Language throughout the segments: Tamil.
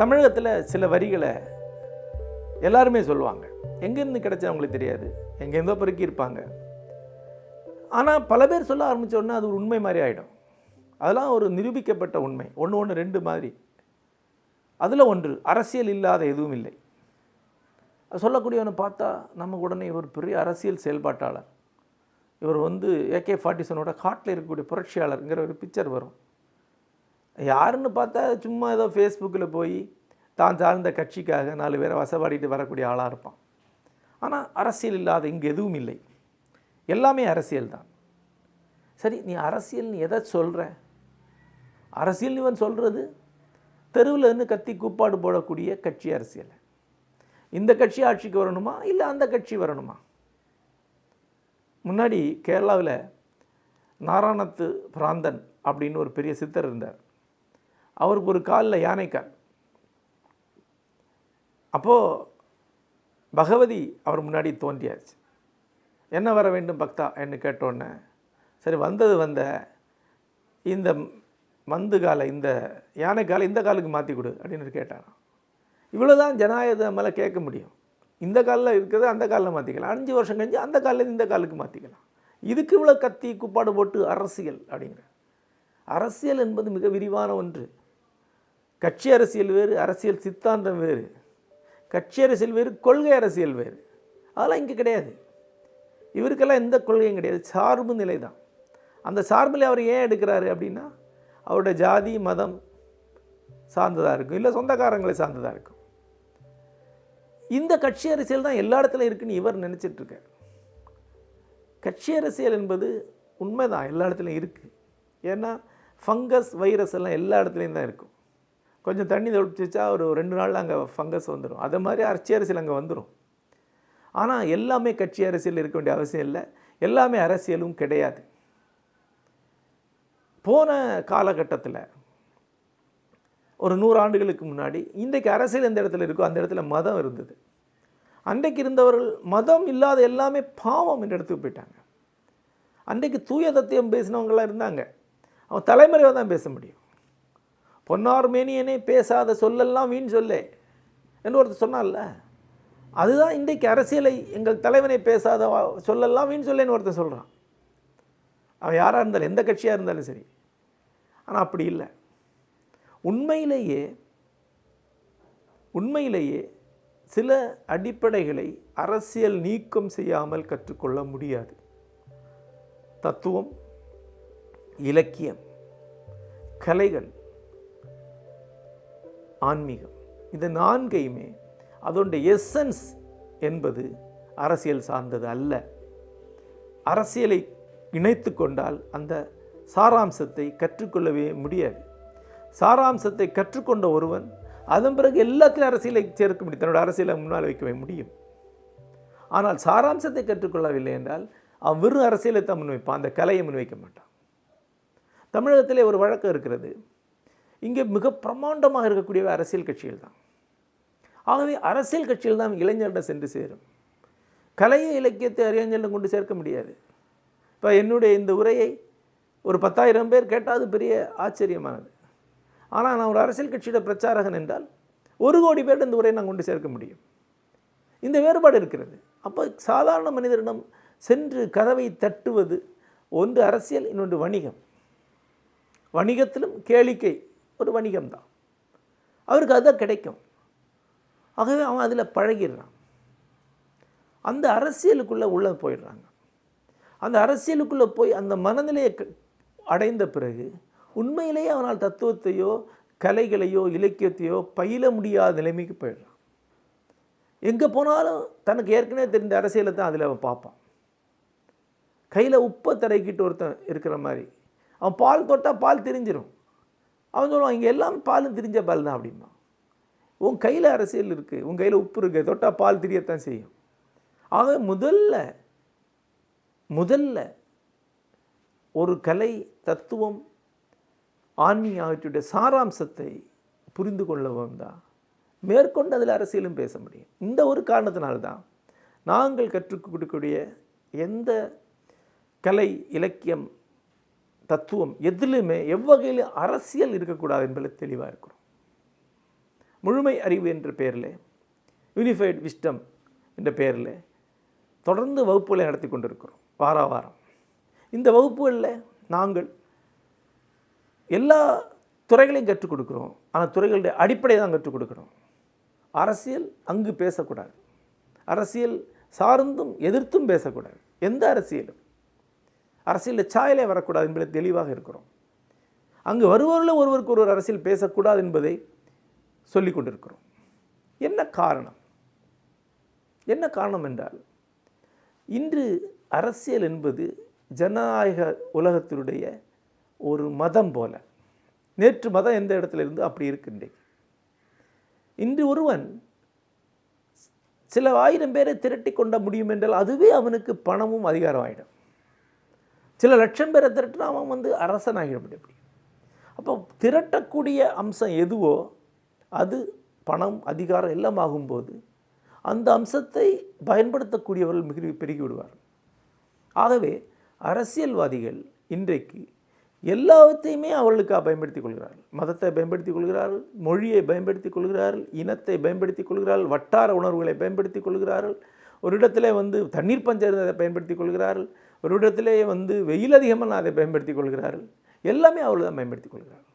தமிழகத்தில் சில வரிகளை எல்லாருமே சொல்லுவாங்க. எங்கேருந்து கிடச்சா அவங்களுக்கு தெரியாது. எங்கேருந்தோ பெருக்கி இருப்பாங்க. ஆனால் பல பேர் சொல்ல ஆரம்பித்தோடனே உடனே அது ஒரு உண்மை மாதிரி ஆகிடும் அதெல்லாம் ஒரு நிரூபிக்கப்பட்ட உண்மை. ஒன்று ஒன்று ரெண்டு மாதிரி. அதில் ஒன்று அரசியல் இல்லாத எதுவும் இல்லை. அது சொல்லக்கூடியவனை பார்த்தா நமக்கு உடனே இவர் பெரிய அரசியல் செயல்பாட்டாளர். இவர் வந்து ஏகே ஃபார்ட்டி செவனோட காட்டில் இருக்கக்கூடிய புரட்சியாளருங்கிற ஒரு பிக்சர் வரும். யாருன்னு பார்த்தா சும்மா ஏதோ ஃபேஸ்புக்கில் போய் தான் சார்ந்த கட்சிக்காக நாலு பேரை வசப்பாடிட்டு வரக்கூடிய ஆளாக இருப்பான். ஆனால் அரசியல் இல்லாத இங்கே எதுவும் இல்லை. எல்லாமே அரசியல் தான். சரி நீ அரசியல் நீ எதை சொல்கிற அரசியல் இவன் சொல்கிறது தெருவில் இருந்து கத்தி கூப்பாடு போடக்கூடிய கட்சி அரசியல். இந்த கட்சி ஆட்சிக்கு வரணுமா? இல்லை அந்த கட்சி வரணுமா? முன்னாடி கேரளாவில் நாராயணத்து பிராந்தன் அப்படின்னு ஒரு பெரிய சித்தர் இருந்தார். அவருக்கு ஒரு காலில் யானைக்கால் அப்போது பகவதி அவர் முன்னாடி தோன்றியாச்சு. என்ன வர வேண்டும் பக்தா என்று கேட்டோன்னே சரி வந்தது வந்த இந்த மந்து காலை இந்த யானை காலை இந்த காலுக்கு மாற்றி கொடு அப்படின்னு கேட்டாராம். இவ்வளோ தான் ஜனநாயகத்தை மேலே கேட்க முடியும். இந்த காலில் இருக்கிறத அந்த காலில் மாற்றிக்கலாம் அஞ்சு வருஷம் கழிஞ்சு அந்த காலில் இந்த காலுக்கு மாற்றிக்கலாம் இதுக்கு இவ்வளோ கத்தி குப்பாடு போட்டு அரசியல் அப்படிங்கிற. அரசியல் என்பது மிக விரிவான ஒன்று. கட்சி அரசியல் வேறு அரசியல் சித்தாந்தம் வேறு. கட்சி அரசியல் வேறு கொள்கை அரசியல் வேறு. அதெல்லாம் இங்கே கிடையாது. இவருக்கெல்லாம் எந்த கொள்கையும் கிடையாது. சார்பு நிலை தான். அந்த சார்பில் அவர் ஏன் எடுக்கிறாரு அப்படின்னா அவரோட ஜாதி மதம் சார்ந்ததாக இருக்கும். இல்லை சொந்தக்காரங்களை சார்ந்ததாக இருக்கும். இந்த கட்சி அரசியல் தான் எல்லா இடத்துலையும் இருக்குன்னு இவர் நினச்சிட்ருக்கார். கட்சி அரசியல் என்பது உண்மைதான். எல்லா இடத்துலையும் இருக்குது ஏன்னா ஃபங்கஸ் வைரஸ் எல்லாம் எல்லா இடத்துலையும் தான் இருக்கும். கொஞ்சம் தண்ணி தொளிச்சு ஒரு ரெண்டு நாளில் அங்கே ஃபங்கஸ் வந்துடும் அது மாதிரி அரசியல் அரசியல் அங்கே வந்துடும் ஆனால் எல்லாமே கட்சி அரசியல் இருக்க வேண்டிய அவசியம் இல்லை. எல்லாமே அரசியலும் கிடையாது. போன காலகட்டத்தில் ஒரு நூறு ஆண்டுகளுக்கு முன்னாடி இன்றைக்கு அரசியல் எந்த இடத்துல இருக்கோ அந்த இடத்துல மதம் இருந்தது. அன்றைக்கு இருந்தவர்கள் மதம் இல்லாத எல்லாமே பாவம் என்ற இடத்துக்கு போயிட்டாங்க. அன்றைக்கு தூய தத்துவம் பேசினவங்களாம் இருந்தாங்க. அவன் தலைமுறையாக தான் பேச முடியும். பொன்னார் மேனியனே பேசாத சொல்லெல்லாம் வீண் சொல்லே என்று ஒருத்தர் சொன்னார்ல. அதுதான் இன்றைக்கு அரசியலை எங்கள் தலைவனை பேசாத வா- சொல்லெல்லாம் வீண் சொல்லேன்னு ஒருத்தர் சொல்கிறான் அவன் யாராக இருந்தாலும் எந்த கட்சியாக இருந்தாலும் சரி. ஆனால் அப்படி இல்லை. உண்மையிலேயே உண்மையிலேயே சில அடிப்படைகளை அரசியல் நீக்கம் செய்யாமல் கற்றுக்கொள்ள முடியாது. தத்துவம் இலக்கியம் கலைகள் ஆன்மீகம். இந்த நான்கையுமே அதோடைய எசன்ஸ் என்பது அரசியல் சார்ந்தது அல்ல. அரசியலை இணைத்து கொண்டால் அந்த சாராம்சத்தை கற்றுக்கொள்ளவே முடியாது. சாராம்சத்தை கற்றுக்கொண்ட ஒருவன் அதன் பிறகு எல்லாத்திலும் அரசியலை சேர்க்க முடியும். தன்னோட அரசியலை முன்னால் வைக்கவே முடியும். ஆனால் சாராம்சத்தை கற்றுக்கொள்ளவில்லை என்றால் அவன் வெறும் அரசியலை தான் முன்வைப்பான். அந்த கலையை முன்வைக்க மாட்டான். தமிழகத்திலே ஒரு வழக்கம் இருக்கிறது. இங்கே மிக பிரமாண்டமாக இருக்கக்கூடிய அரசியல் கட்சிகள் தான் ஆகவே அரசியல் கட்சிகள் தான் இளைஞர்கிட்ட சென்று சேரும். கலையை இலக்கியத்தை அறிஞர்களிடம் கொண்டு சேர்க்க முடியாது. இப்போ என்னுடைய இந்த உரையை ஒரு பத்தாயிரம் பேர் கேட்டால் அது பெரிய ஆச்சரியமானது. ஆனால் நான் ஒரு அரசியல் கட்சியோட பிரச்சாரகன் என்றால் ஒரு கோடி பேர் இந்த உரையை நான் கொண்டு சேர்க்க முடியும். இந்த வேறுபாடு இருக்கிறது. அப்போ சாதாரண மனிதரிடம் சென்று கதவை தட்டுவது ஒன்று அரசியல் இன்னொன்று வணிகம். வணிகத்திலும் கேளிக்கை ஒரு வணிகம்தான். அவருக்கு அதுதான் கிடைக்கும். ஆகவே அவன் அதில் பழகிடுறான். அந்த அரசியலுக்குள்ளே உள்ளே போயிடுறாங்க. அந்த அரசியலுக்குள்ளே போய் அந்த மனநிலையை அடைந்த பிறகு உண்மையிலேயே அவனால் தத்துவத்தையோ கலைகளையோ இலக்கியத்தையோ பயில முடியாத நிலைமைக்கு போயிடுறான். எங்கே போனாலும் தனக்கு ஏற்கனவே தெரிந்த அரசியலை தான் அதில் அவன் பார்ப்பான். கையில் உப்பை தரைக்கிட்டு ஒருத்தன் இருக்கிற மாதிரி. அவன் பால் தொட்டால் பால் தெரிஞ்சிடும் அவன் சொல்லுவான் இங்கே எல்லாம் பாலும் திரிஞ்ச பால் தான் அப்படின்னா உன் கையில் அரசியல் இருக்குது உன் கையில் உப்பு இருக்குது தொட்டால் பால் திரியத்தான் செய்யும். ஆக முதல்ல முதல்ல ஒரு கலை தத்துவம் ஆன்மீக ஆகியவற்றுடைய சாராம்சத்தை புரிந்து கொள்ளவும் தான். மேற்கொண்டு அதில் அரசியலும் பேச முடியும். இந்த ஒரு காரணத்தினால்தான் நாங்கள் கற்றுக் கொடுக்கக்கூடிய எந்த கலை இலக்கியம் தத்துவம் எதிலுமே எவ்வகையிலும் அரசியல் இருக்கக்கூடாது என்பதில் தெளிவாக இருக்கிறோம். முழுமை அறிவு என்ற பெயரில் யூனிஃபைடு விஸ்டம் என்ற பெயரில் தொடர்ந்து வகுப்புகளை நடத்தி கொண்டிருக்கிறோம் வார வாரம். இந்த வகுப்புகளில் நாங்கள் எல்லா துறைகளையும் கற்றுக் கொடுக்குறோம். ஆனால் துறைகளுடைய அடிப்படை தான் கற்றுக் கொடுக்குறோம். அரசியல் அங்கு பேசக்கூடாது. அரசியல் சார்ந்தும் எதிர்த்தும் பேசக்கூடாது. எந்த அரசியலும். அரசியலில் சாயலே வரக்கூடாது என்பதை தெளிவாக இருக்கிறோம். அங்கு வருவவர்களும் ஒருவருக்கு ஒருவர் அரசியல் பேசக்கூடாது என்பதை சொல்லி கொண்டிருக்கிறோம். என்ன காரணம்? என்ன காரணம் என்றால் இன்று அரசியல் என்பது ஜனநாயக உலகத்தினுடைய ஒரு மதம் போல. நேற்று மதம் எந்த இடத்துல இருந்து அப்படி இருக்கின்றேன் இன்று ஒருவன் சில ஆயிரம் பேரை திரட்டி கொண்ட முடியும் என்றால் அதுவே அவனுக்கு பணமும் அதிகாரம் ஆகிடும் சில லட்சம் பேரை திரட்டினா அவன் வந்து அரசனாகிட முடியும் அப்போ திரட்டக்கூடிய அம்சம் எதுவோ அது பணம் அதிகாரம் எல்லாம் ஆகும்போது அந்த அம்சத்தை பயன்படுத்தக்கூடியவர்கள் மிக பெருகி விடுவார் ஆகவே அரசியல்வாதிகள் இன்றைக்கு எல்லாவற்றையுமே அவர்களுக்காக பயன்படுத்திக் கொள்கிறார்கள்? மதத்தை பயன்படுத்திக் கொள்கிறார்கள் மொழியை பயன்படுத்திக் கொள்கிறார்கள் இனத்தை பயன்படுத்திக் கொள்கிறார்கள் வட்டார உணர்வுகளை பயன்படுத்திக் கொள்கிறார்கள் ஒரு இடத்துல வந்து தண்ணீர் பஞ்சம் பயன்படுத்திக் கொள்கிறார்கள் ஒரு வந்து வெயில் அதிகமாக அதை பயன்படுத்திக் கொள்கிறார்கள். எல்லாமே அவர்கள் தான் பயன்படுத்திக் கொள்கிறார்கள்.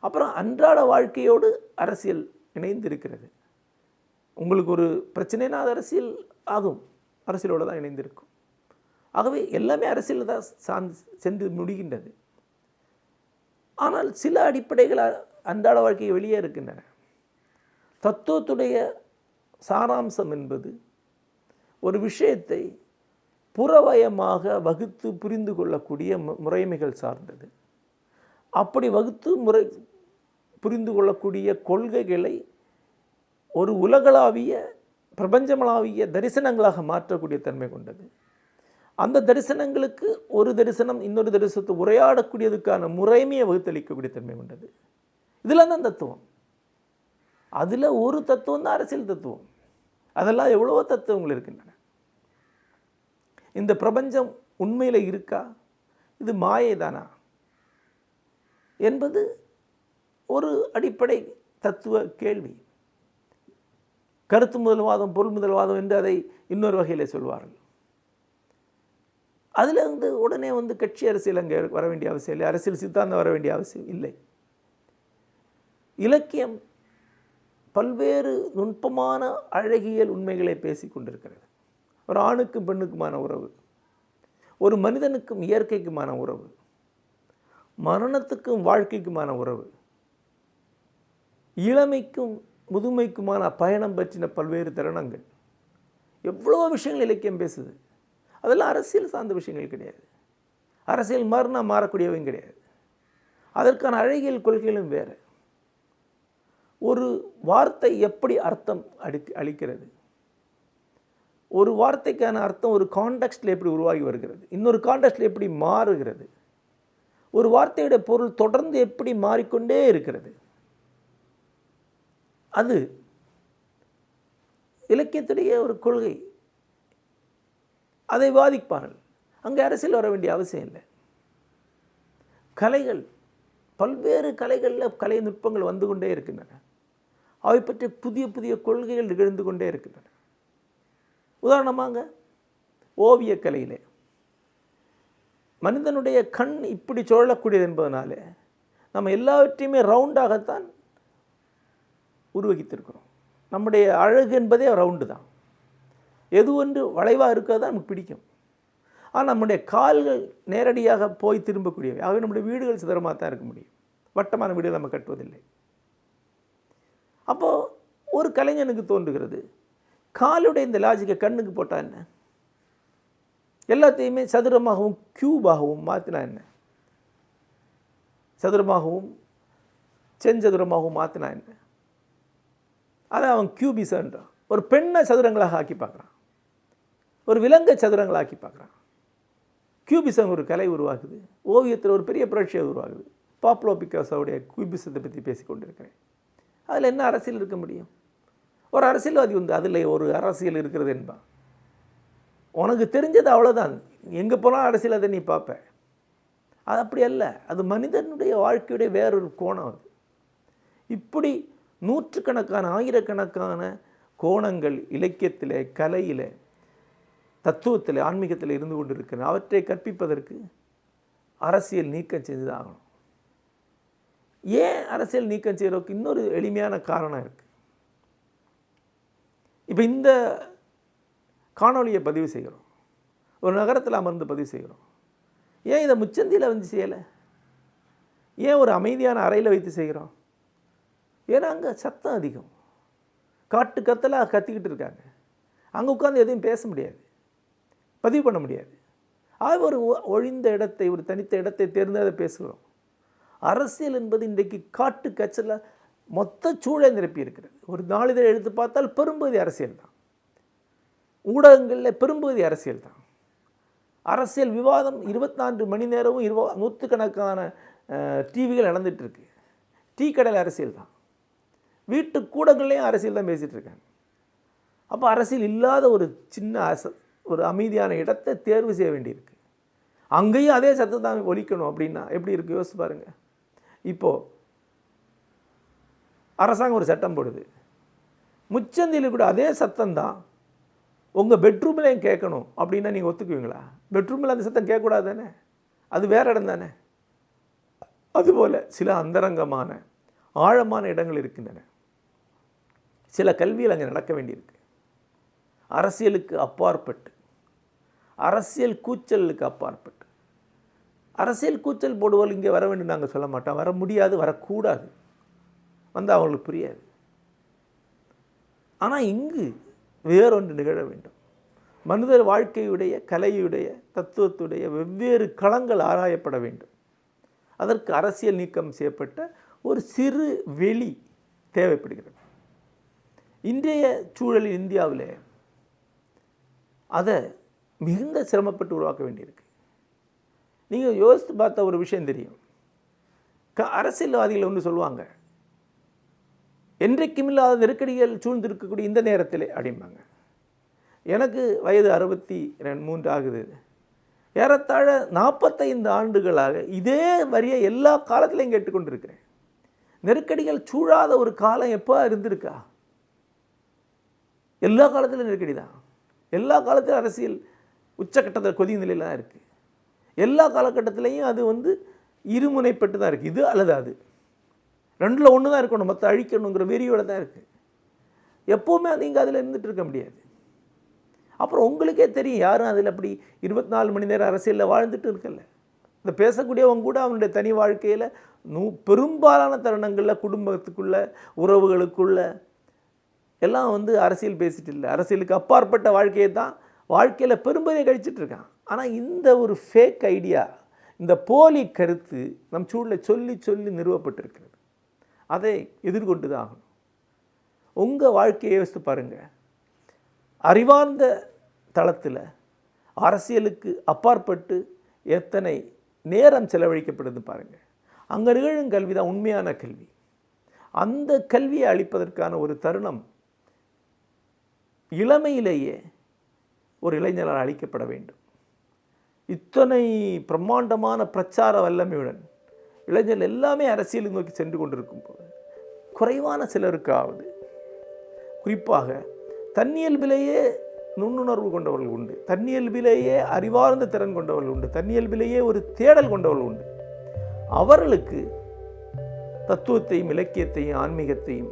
அப்புறம் அன்றாட வாழ்க்கையோடு அரசியல் இணைந்து இருக்கிறது உங்களுக்கு ஒரு பிரச்சனைனா அது அரசியல் ஆகும். அரசியலோடு தான் இணைந்திருக்கும். ஆகவே எல்லாமே அரசியலில் தான் சார்ந்து சென்று முடிகின்றது. ஆனால் சில அடிப்படைகள் அன்றாட வாழ்க்கை வெளியே இருக்கின்றன. தத்துவத்துடைய சாராம்சம் என்பது ஒரு விஷயத்தை புறவயமாக வகுத்து புரிந்து கொள்ளக்கூடிய மு- முறைமைகள் சார்ந்தது. அப்படி வகுத்து முறை புரிந்து கொள்ளக்கூடிய கொள்கைகளை ஒரு உலகளாவிய பிரபஞ்சமளாவிய தரிசனங்களாக மாற்றக்கூடிய தன்மை கொண்டது. அந்த தரிசனங்களுக்கு ஒரு தரிசனம் இன்னொரு தரிசனத்தை உரையாடக்கூடியதுக்கான முறைமையை வகுத்தளிக்கக்கூடிய தன்மை கொண்டது. இதில் தான் தத்துவம். அதில் ஒரு தத்துவம் தான் அரசியல் தத்துவம். அதெல்லாம் எவ்வளவோ தத்துவங்கள் இருக்கின்றன. இந்த பிரபஞ்சம் உண்மையில் இருக்கா? இது மாயை தானா என்பது ஒரு அடிப்படை தத்துவ கேள்வி. கருத்து முதல்வாதம் பொருள் முதல்வாதம் என்று அதை இன்னொரு வகையில் சொல்வார்கள். அதில் வந்து உடனே வந்து கட்சி அரசியல் அங்கே வர வேண்டிய அவசியம் இல்லை. அரசியல் சித்தாந்தம் வர வேண்டிய அவசியம் இல்லை. இலக்கியம் பல்வேறு நுட்பமான அழகியல் உண்மைகளை பேசி கொண்டிருக்கிறது. ஒரு ஆணுக்கும் பெண்ணுக்குமான உறவு. ஒரு மனிதனுக்கும் இயற்கைக்குமான உறவு. மரணத்துக்கும் வாழ்க்கைக்குமான உறவு. இளமைக்கும் முதுமைக்குமான பயணம் பற்றின பல்வேறு தருணங்கள். எவ்வளோ விஷயங்கள் இலக்கியம் பேசுது. அதெல்லாம் அரசியல் சார்ந்த விஷயங்கள் கிடையாது. அரசியல் மாறினா மாறக்கூடியவையும் கிடையாது. அதற்கான அழகியல் கொள்கைகளும் வேறு. ஒரு வார்த்தை எப்படி அர்த்தம் அடி அளிக்கிறது? ஒரு வார்த்தைக்கான அர்த்தம் ஒரு காண்டெக்ஸ்டில் எப்படி உருவாகி வருகிறது? இன்னொரு காண்டெக்ஸ்டில் எப்படி மாறுகிறது? ஒரு வார்த்தையோட பொருள் தொடர்ந்து எப்படி மாறிக்கொண்டே இருக்கிறது? அது இலக்கியத்துடைய ஒரு கொள்கை. அதை வாதிப்பார்கள். அங்கே அரசியல் வர வேண்டிய அவசியம் இல்லை. கலைகள் பல்வேறு கலைகளில் கலை நுட்பங்கள் வந்து கொண்டே இருக்கின்றன. அவை பற்றி புதிய புதிய கொள்கைகள் நிகழ்ந்து கொண்டே இருக்கின்றன. உதாரணமாக ஓவியக்கலையிலே. மனிதனுடைய கண் இப்படி சுழலக்கூடியது என்பதனாலே நம்ம எல்லாவற்றையுமே ரவுண்டாகத்தான் உருவகித்திருக்கிறோம். நம்முடைய அழகு என்பதே ரவுண்டு தான். எது ஒன்று வளைவாக இருக்கிறது தான் நமக்கு பிடிக்கும். ஆனால் நம்முடைய கால்கள் நேரடியாக போய் திரும்பக்கூடியவை. ஆகவே நம்முடைய வீடுகள் சிதறமாக தான் இருக்க முடியும். வட்டமான வீடுகள் நம்ம கட்டுவதில்லை. அப்போது ஒரு கலைஞனுக்கு தோன்றுகிறது. காலுடைய இந்த லாஜிக்கை கண்ணுக்கு போட்டால் என்ன? எல்லாத்தையுமே சதுரமாகவும் க்யூபாகவும் மாற்றினா என்ன? சதுரமாகவும் செஞ்சதுரமாகவும் மாற்றினா என்ன? அதை அவன் கியூபிசன்றான் ஒரு பெண்ணை சதுரங்களாக ஆக்கி பார்க்குறான். ஒரு விலங்கை சதுரங்களாக ஆக்கி பார்க்குறான். கியூபிசம் ஒரு கலை உருவாகுது. ஓவியத்தில் ஒரு பெரிய புரட்சியை உருவாகுது. பாப்லோ பிகாசோவுடைய கியூபிசத்தை பற்றி பேசி கொண்டிருக்கிறேன் அதில் என்ன அரசியல் இருக்க முடியும்? ஒரு அரசியல்வாதி வந்து அதில் ஒரு அரசியல் இருக்கிறது என்பான். உனக்கு தெரிஞ்சது அவ்வளோதான் எங்கே போனால் அரசியல் அதை நீ பார்ப்ப. அது அப்படி அல்ல. அது மனிதனுடைய வாழ்க்கையுடைய வேறொரு கோணம் அது. இப்படி நூற்றுக்கணக்கான ஆயிரக்கணக்கான கோணங்கள் இலக்கியத்தில் கலையில் தத்துவத்தில் ஆன்மீகத்தில் இருந்து கொண்டு இருக்கிற அவற்றை கற்பிப்பதற்கு அரசியல் நீக்கம் செய்து ஆகணும். ஏன் அரசியல் நீக்கம் செய்கிறதுக்கு இன்னொரு எளிமையான காரணம் இருக்குது இப்போ இந்த காணொளியை பதிவு செய்கிறோம். ஒரு நகரத்தில் அமர்ந்து பதிவு செய்கிறோம். ஏன் இதை முச்சந்தியில் வந்து செய்யலை? ஏன் ஒரு அமைதியான அறையில் வைத்து செய்கிறோம்? ஏன்னா அங்கே சத்தம் அதிகம். காட்டு கத்தலாக கத்திக்கிட்டு இருக்காங்க. அங்கே உட்காந்து எதையும் பேச முடியாது. பதிவு பண்ண முடியாது. ஆக ஒரு ஒ- ஒழிந்த இடத்தை ஒரு தனித்த இடத்தை தேர்ந்ததை பேசுகிறோம். அரசியல் என்பது இன்றைக்கு காட்டு கச்சலாக மொத்த சூழல் நிரப்பி இருக்கிறது ஒரு நாளிதழ் எடுத்து பார்த்தால் பெரும்பகுதி அரசியல் தான். ஊடகங்களில் பெரும்பகுதி அரசியல் தான். அரசியல் விவாதம் இருபத்தி நான்கு மணி நேரமும் இருவ நூற்றுக்கணக்கான டிவிகள் நடந்துகிட்ருக்கு டீ கடையில் அரசியல் தான். வீட்டு கூடங்கள்லேயும் அரசியல் தான் பேசிகிட்டு இருக்காங்க அப்போ அரசியல் இல்லாத ஒரு சின்ன அச ஒரு அமைதியான இடத்தை தேர்வு செய்ய வேண்டியிருக்கு. அங்கேயும் அதே சத்தம் தான் ஒழிக்கணும் அப்படின்னா எப்படி இருக்குது யோசிச்சு பாருங்கள் இப்போது அரசாங்கம் ஒரு சட்டம் போடுது. முச்சந்தியில் கூட அதே சத்தம் தான். உங்கள் பெட்ரூம்லேயும் கேட்கணும் அப்படின்னா நீங்கள் ஒத்துக்குவீங்களா? பெட்ரூமில் அந்த சத்தம் கேட்கக்கூடாது தானே? அது வேற இடம் தானே? அதுபோல் சில அந்தரங்கமான ஆழமான இடங்கள் இருக்கின்றன. சில கல்வியில் அங்கே நடக்க வேண்டியிருக்கு. அரசியலுக்கு அப்பாற்பட்டு. அரசியல் கூச்சலுக்கு அப்பாற்பட்டு. அரசியல் கூச்சல் போடுவோல் இங்கே வர வேண்டும் நாங்கள் சொல்ல மாட்டோம். வர முடியாது வரக்கூடாது. வந்து அவங்களுக்கு புரியாது. ஆனால் இங்கு வேறொன்று நிகழ வேண்டும். மனிதர் வாழ்க்கையுடைய கலையுடைய தத்துவத்துடைய வெவ்வேறு களங்கள் ஆராயப்பட வேண்டும். அதற்கு அரசியல் நீக்கம் செய்யப்பட்ட ஒரு சிறு வெளி தேவைப்படுகிறது. இன்றைய சூழலில் இந்தியாவில் அதை மிகுந்த சிரமப்பட்டு உருவாக்க வேண்டியிருக்கு. நீங்கள் யோசித்து பார்த்த ஒரு விஷயம் தெரியும். க அரசியல்வாதிகள் ஒன்று சொல்லுவாங்க என்றைக்கும் இல்லாத நெருக்கடிகள் சூழ்ந்திருக்கக்கூடிய இந்த நேரத்தில் அப்படிம்பாங்க. எனக்கு வயது அறுபத்தி ரெண்டு மூன்று ஆகுது. ஏறத்தாழ நாற்பத்தைந்து ஆண்டுகளாக இதே வரியை எல்லா காலத்திலையும் கேட்டுக்கொண்டிருக்கிறேன். நெருக்கடிகள் சூழாத ஒரு காலம் எப்போ இருந்திருக்கா? எல்லா காலத்திலும் நெருக்கடி தான். எல்லா காலத்திலும் அரசியல் உச்சக்கட்டத்தில் கொதி நிலையில் தான் இருக்குது எல்லா காலகட்டத்திலையும் அது வந்து இருமுனைப்பட்டு தான் இருக்குது இது அல்லது அது. ரெண்டில் ஒன்று தான் இருக்கணும். மற்ற அழிக்கணுங்கிற வெறியோடு தான் இருக்குது எப்போவுமே நீங்கள் அதில் இருந்துகிட்டு இருக்க முடியாது. அப்புறம் உங்களுக்கே தெரியும். யாரும் அதில் அப்படி இருபத்தி நாலு மணி நேரம் அரசியலில் வாழ்ந்துட்டு இருக்கல. இந்த பேசக்கூடியவங்க கூட அவனுடைய தனி வாழ்க்கையில் நூ பெரும்பாலான தருணங்களில் குடும்பத்துக்குள்ள உறவுகளுக்குள்ள எல்லாம் வந்து அரசியல் பேசிட்டு இல்லை. அரசியலுக்கு அப்பாற்பட்ட வாழ்க்கையை தான் வாழ்க்கையில் பெரும்பகுதியை கழிச்சிட்டு இருக்கான். ஆனால் இந்த ஒரு ஃபேக் ஐடியா இந்த போலி கருத்து நம் சூழலை சொல்லி சொல்லி நிறுவப்பட்டிருக்கிறது. அதை எதிர்கொண்டு தான் ஆகணும். உங்கள் வாழ்க்கையை யோசித்து பாருங்கள் அறிவார்ந்த தளத்தில் அரசியலுக்கு அப்பாற்பட்டு எத்தனை நேரம் செலவழிக்கப்படுது பாருங்கள் அங்கே நிகழும் கல்வி தான் உண்மையான கல்வி. அந்த கல்வியை அளிப்பதற்கான ஒரு தருணம் இளமையிலேயே ஒரு இளைஞரால் அளிக்கப்பட வேண்டும். இத்தனை பிரம்மாண்டமான பிரச்சார வல்லமையுடன் இளைஞர்கள் எல்லாமே அரசியலை நோக்கி சென்று கொண்டிருக்கும் போது குறைவான சிலருக்காவது குறிப்பாக தன்னியல்பிலேயே நுண்ணுணர்வு கொண்டவர்கள் உண்டு. தன்னியல்பிலேயே அறிவார்ந்த திறன் கொண்டவர்கள் உண்டு. தன்னியல்பிலேயே ஒரு தேடல் கொண்டவர்கள் உண்டு. அவர்களுக்கு தத்துவத்தையும் இலக்கியத்தையும் ஆன்மீகத்தையும்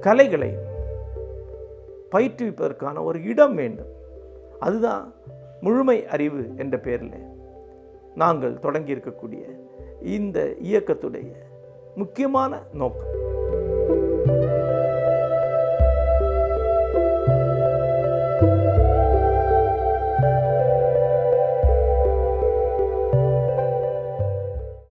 கலைகளையும் பயிற்றுவிப்பதற்கான ஒரு இடம் வேண்டும். அதுதான் முழுமை அறிவு என்ற பெயரில் நாங்கள் தொடங்கி இருக்கக்கூடிய இந்த இயக்கத்துடைய முக்கியமான நோக்கம்.